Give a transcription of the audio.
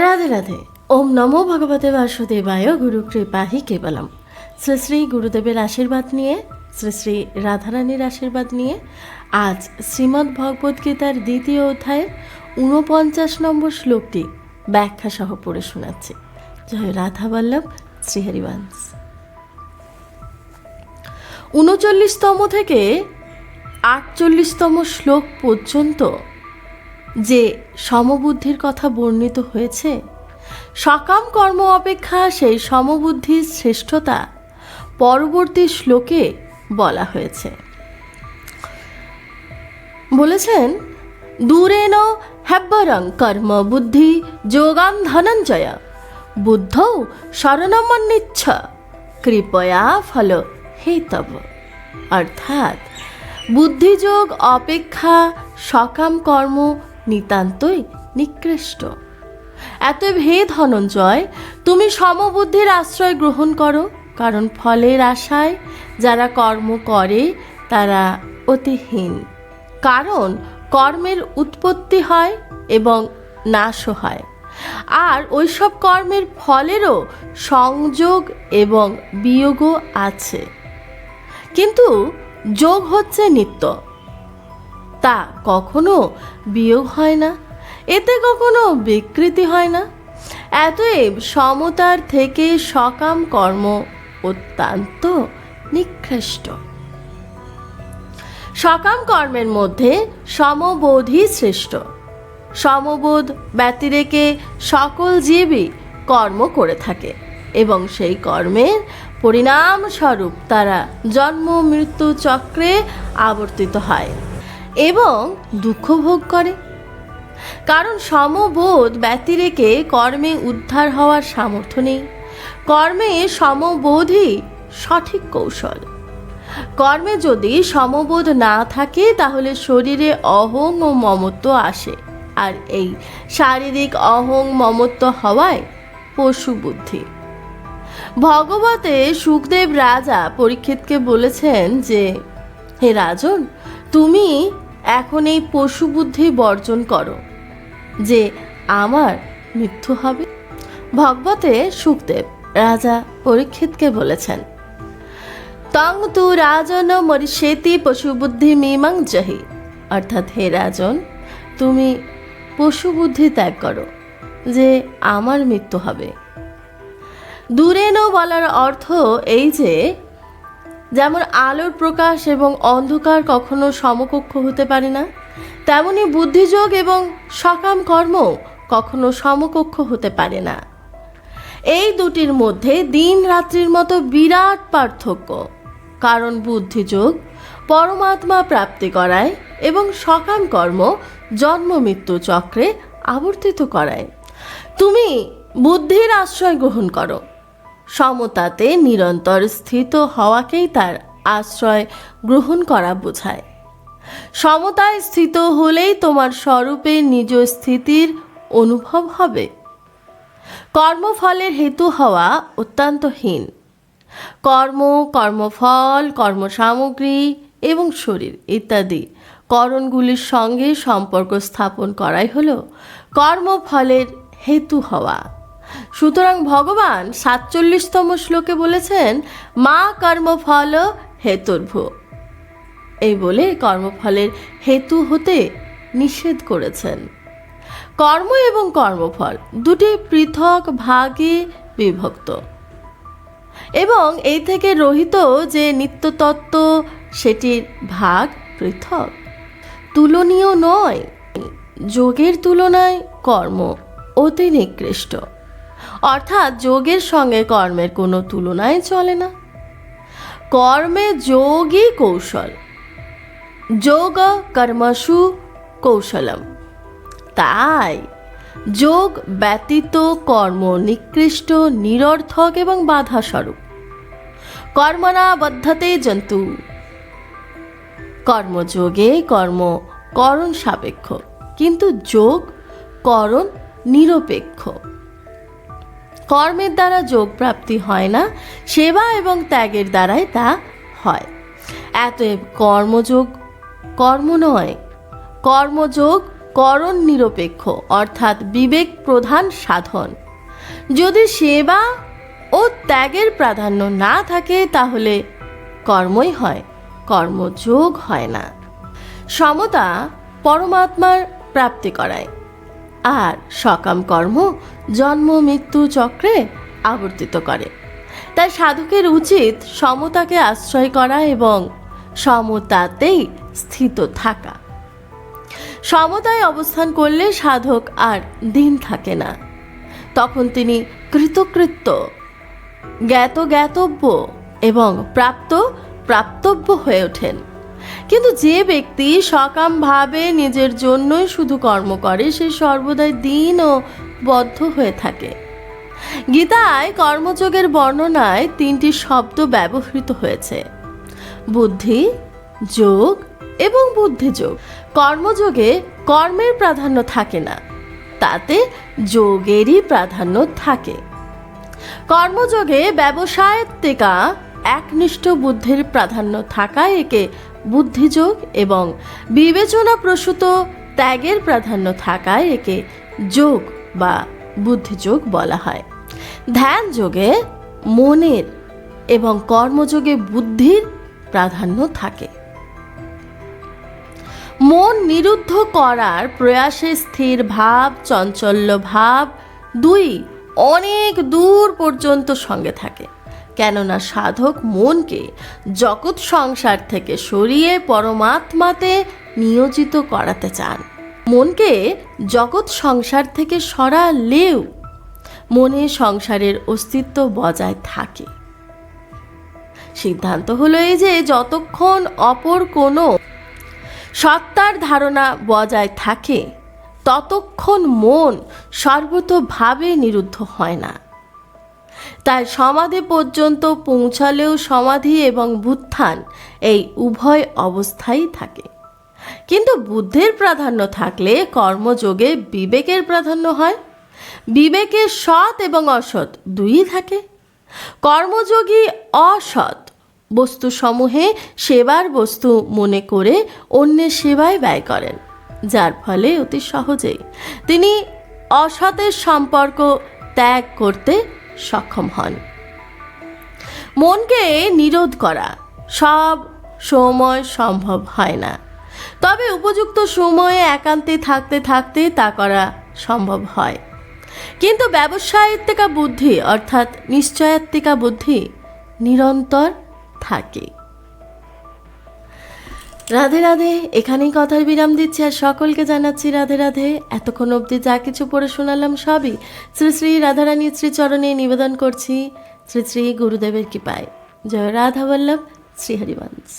রাধে রাধে। ওম নমো ভগবতে বাসুদেবায় গুরু কৃপাহি কেবলম। শ্রী শ্রী গুরুদেবের আশীর্বাদ নিয়ে, শ্রী শ্রী রাধারানীর আশীর্বাদ নিয়ে আজ শ্রীমদ্ ভগবদ গীতার দ্বিতীয় অধ্যায়ের ঊনপঞ্চাশ নম্বর শ্লোকটি ব্যাখ্যা সহ পড়ে শোনাচ্ছি। জয় রাধা বল্লভ শ্রীহরিবংশ। উনচল্লিশতম থেকে আটচল্লিশতম শ্লোক পর্যন্ত যে সমবুদ্ধির কথা বর্ণিত হয়েছে, সকাম কর্ম অপেক্ষা সেই সমবুদ্ধির শ্রেষ্ঠতা পরবর্তী শ্লোকে বলা হয়েছে। বলেছেন দূরেন হ্যাব্বরং কর্ম বুদ্ধি যোগান ধনঞ্জয়, বুদ্ধ শরণমন্নিচ্ছ, কৃপয়া ফল হেতব। অর্থাৎ, বুদ্ধিযোগ অপেক্ষা সকাম কর্ম নিতান্তই নিকৃষ্ট। এত হে ধনঞ্জয় তুমি সমবুদ্ধির আশ্রয় গ্রহণ করো, কারণ ফলের আশায় যারা কর্ম করে, তারা অতিহীন। কারণ কর্মের উৎপত্তি হয় এবং নাশও হয়। আর ওইসব কর্মের ফলেরও সংযোগ এবং বিয়োগও আছে। কিন্তু যোগ হচ্ছে নিত্য। তা কখনো বিয়োগ হয় না, এতে কখনো বিকৃতি হয় না। এতএব সমতার থেকে সকাম কর্ম অত্যন্ত নিকৃষ্ট। সকাম কর্মের মধ্যে সমবোধই শ্রেষ্ঠ সমবোধ ব্যতিরেকে সকল জীবই কর্ম করে থাকে এবং সেই কর্মের পরিণামস্বরূপ তারা জন্ম, মৃত্যু চক্রে আবর্তিত হয়। এবং দুঃখ ভোগ করে। কারণ সমবোধ ব্যতিরেকে কর্মে উদ্ধার হওয়ার সামর্থ্য নেই। কর্মে সমবোধই সঠিক কৌশল। কর্মে যদি সমবোধ না থাকে, তাহলে শরীরে অহং ও মমত্ব আসে। আর এই শারীরিক অহং মমত্ব হওয়ায় পশু বুদ্ধি। ভগবতে সুখদেব রাজা পরীক্ষিতকে বলেছেন যে, হে রাজন, তুমি এখন এই পশু বুদ্ধি বর্জন করো যে আমার মৃত্যু হবে। ভগবতে সুখদেব রাজা পরীক্ষিতকে বলেছেন, তং তু রাজন মরিষেতি পশু বুদ্ধি মিমাং জহি। অর্থাৎ হে রাজন, তুমি পশু বুদ্ধি ত্যাগ করো যে আমার মৃত্যু হবে। দূরেন বলার অর্থ এই যে যেমন আলোর প্রকাশ এবং অন্ধকার কখনো সমকক্ষ হতে পারে না, তেমনি বুদ্ধিযোগ এবং সকাম কর্ম কখনো সমকক্ষ হতে পারে না। এই দুটির মধ্যে দিন রাত্রির মতো বিরাট পার্থক্য, কারণ বুদ্ধিযোগ পরমাত্মা প্রাপ্তি করায় এবং সকাম কর্ম জন্ম মৃত্যু চক্রে আবর্তিত করায়। তুমি বুদ্ধির আশ্রয় গ্রহণ করো। সমতাতে নিরন্তর স্থিত হওয়াকেই তার আশ্রয় গ্রহণ করা বোঝায়। সমতায় স্থিত হলেই তোমার স্বরূপে নিজ স্থিতির অনুভব হবে। কর্মফলের হেতু হওয়া অত্যন্তহীন। কর্ম, কর্মফল, কর্মসামগ্রী এবং শরীর ইত্যাদি করণগুলির সঙ্গে সম্পর্ক স্থাপন করাই হল কর্মফলের হেতু হওয়া। সুতরাং ভগবান সাতচল্লিশতম শ্লোকে বলেছেন, মা কর্মফল হেতুর্ভু। এই বলে কর্মফলের হেতু হতে নিষেধ করেছেন। কর্ম এবং কর্মফল দুটি পৃথক ভাগে বিভক্ত। এবং এই থেকে রহিত যে নিত্যতত্ত্ব, সেটির ভাগ পৃথক। তুলনীয় নয়। যোগের তুলনায় কর্ম অতি নিকৃষ্ট। অর্থাৎ যোগের সঙ্গে কর্মের কোনো তুলনাই চলে না। কর্মে যোগই কৌশল। যোগ কর্মসু কৌশলম। তাই যোগ ব্যতীত কর্ম নিকৃষ্ট, নিরর্থক এবং বাধা স্বরূপ কর্মনা বদ্ধতে জন্তু। কর্মযোগে কর্ম করণ সাপেক্ষ, কিন্তু যোগ করণ নিরপেক্ষ। কর্মের দ্বারা যোগ প্রাপ্তি হয় না, সেবা এবং ত্যাগের দ্বারাই তা হয়। এতএব কর্মযোগ, কর্ম নয়, কর্মযোগ করণ নিরপেক্ষ, অর্থাৎ বিবেক প্রধান সাধন। যদি সেবা ও ত্যাগের প্রাধান্য না থাকে, তাহলে কর্মই হয়, কর্মযোগ হয় না। সমতা পরমাত্মার প্রাপ্তি করায়। আর সকাম কর্ম জন্ম মৃত্যু চক্রে আবর্তিত করে। তাই সাধকের উচিত সমতাকে আশ্রয় করা এবং সমতাতেই স্থিত থাকা। সমতায় অবস্থান করলে সাধক আর দিন থাকে না। তখন তিনি কৃতকৃত্য জ্ঞাত জ্ঞাতব্য এবং প্রাপ্ত প্রাপ্তব্য হয়ে ওঠেন। কিন্তু যে ব্যক্তি সকামভাবে নিজের জন্যই শুধু কর্ম করে, সে সর্বদাই দিন ও বদ্ধ হয়ে থাকে। গীতায় কর্মযোগের বর্ণনায় তিনটি শব্দ ব্যবহৃত হয়েছে। বুদ্ধি, যোগ এবং বুদ্ধিযোগ। কর্মযোগে কর্মের প্রাধান্য থাকে না, তাতে যোগেরই প্রাধান্য থাকে। কর্মযোগে ব্যবসায়ত্বিকা একনিষ্ঠ বুদ্ধির প্রাধান্য থাকায় একে বুদ্ধিযোগ এবং বিবেচনা প্রসূত ত্যাগের প্রাধান্য থাকায় একে যোগ বা বুদ্ধিযোগ বলা হয়। ধ্যান যোগে মনের এবং কর্মযোগে বুদ্ধির প্রাধান্য থাকে। মন নিরুদ্ধ করার প্রয়াসে স্থির ভাব, চঞ্চল্য ভাব দুই অনেক দূর পর্যন্ত সঙ্গে থাকে। কেননা সাধক মনকে জগৎ সংসার থেকে সরিয়ে পরমাত্মাতে নিয়োজিত করাতে চান। মনকে জগৎ সংসার থেকে সরালেও মনে সংসারের অস্তিত্ব বজায় থাকে। সিদ্ধান্ত হলো এই যে যতক্ষণ অপর কোনো সত্তার ধারণা বজায় থাকে, ততক্ষণ মন সর্বতভাবে নিরুদ্ধ হয় না। তাই সমাধি পর্যন্ত পৌঁছালেও সমাধি এবং বুত্থান এই উভয় অবস্থাই থাকে। কিন্তু বুদ্ধের প্রাধান্য থাকলে কর্মযোগে বিবেকের প্রাধান্য হয়। বিবেকের সৎ এবং অসৎ দুই থাকে। কর্মযোগী অসৎ বস্তুসমূহে সেবার বস্তু মনে করে অন্যের সেবায় ব্যয় করেন, যার ফলে অতি সহজেই তিনি অসতের সম্পর্ক ত্যাগ করতে সক্ষম হন। মনকে নিরোধ করা সব সময় সম্ভব হয় না। তবে উপযুক্ত সময়ে একান্তে থাকতে থাকতে তা করা সম্ভব হয়। কিন্তু ব্যবসায়িত্বিকা বুদ্ধি অর্থাৎ নিশ্চয়াত্মিকা বুদ্ধি নিরন্তর থাকে। রাধে রাধে, এখানেই কথার বিরাম দিচ্ছি আর সকলকে জানাচ্ছি রাধে রাধে। এতক্ষণ অব্দি যা কিছু পড়ে শোনালাম সবই শ্রী শ্রী রাধারানী শ্রীচরণে নিবেদন করছি। শ্রী শ্রী গুরুদেবের কৃপায়। জয় রাধা বল্লভ, শ্রী হরিবংশ।